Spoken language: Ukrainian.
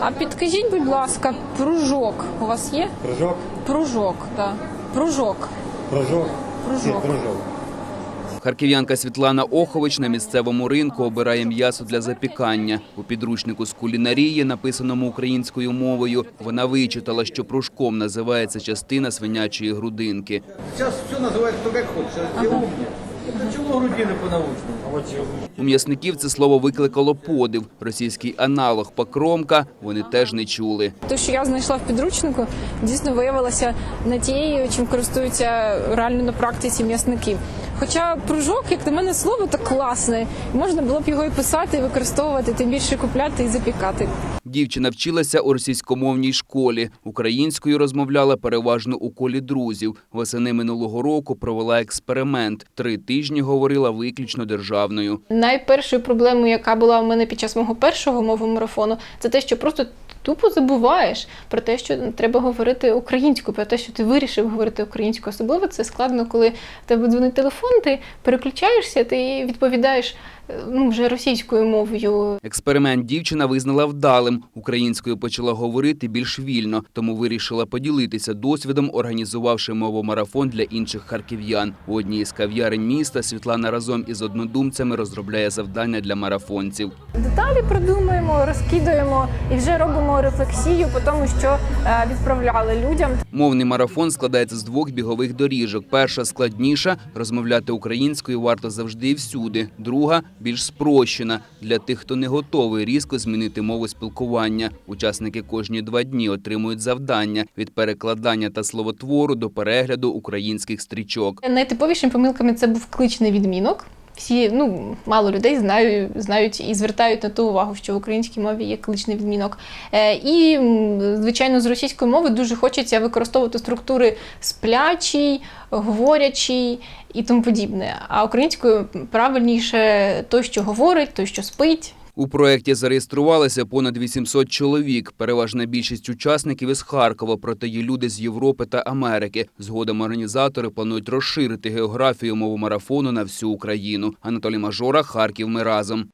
А підкажіть, будь ласка, пружок у вас є? Прыжок, Пружок, так. Пружок. прыжок, Прыжок. Ні, прыжок. Харків'янка Світлана Охович на місцевому ринку обирає м'ясо для запікання. У підручнику з кулінарії, написаному українською мовою, вона вичитала, що пружком називається частина свинячої грудинки. Сейчас все называют кто как хочет. Сейчас все умные. Это чего грудины по-научному? У м'ясників це слово викликало подив. Російський аналог покромка вони теж не чули. Те, що я знайшла в підручнику, дійсно виявилося не тією, чим користуються реально на практиці м'ясники. Хоча пружок, як на мене, слово так класне, можна було б його і писати, і використовувати, тим більше купляти і запікати. Дівчина вчилася у російськомовній школі. Українською розмовляла переважно у колі друзів. Восени минулого року провела експеримент. Три тижні говорила виключно державною. Найпершою проблемою, яка була у мене під час мого першого мовного марафону, це те, що просто тупо забуваєш про те, що треба говорити українською, про те, що ти вирішив говорити українською. Особливо це складно, коли в тебе дзвонить телефон, ти переключаєшся, ти відповідаєш ну, вже російською мовою. Експеримент дівчина визнала вдалим. Українською почала говорити більш вільно, тому вирішила поділитися досвідом, організувавши мовомарафон для інших харків'ян. У одній із кав'ярень міста Світлана разом із однодумцями розробляє завдання для марафонців. Деталі продумуємо, розкидуємо і вже робимо рефлексію по тому, що е, відправляли людям. Мовний марафон складається з двох бігових доріжок. Перша складніша розмовляти українською варто завжди і всюди. Друга більш спрощена для тих, хто не готовий різко змінити мову спілкування. Учасники кожні два дні отримують завдання від перекладання та словотвору до перегляду українських стрічок. Найтиповішими помилками це був кличний відмінок. Всі, ну, мало людей знають, знають і звертають на ту увагу, що в українській мові є кличний відмінок. Е, і, звичайно, з російської мови дуже хочеться використовувати структури сплячий, говорячий і тому подібне. А українською правильніше той, що говорить, той, що спить. У проєкті зареєструвалися понад 800 чоловік. Переважна більшість учасників із Харкова, проте є люди з Європи та Америки. Згодом організатори планують розширити географію мовомарафону на всю Україну. Анатолій Мажора, Харків. Ми разом.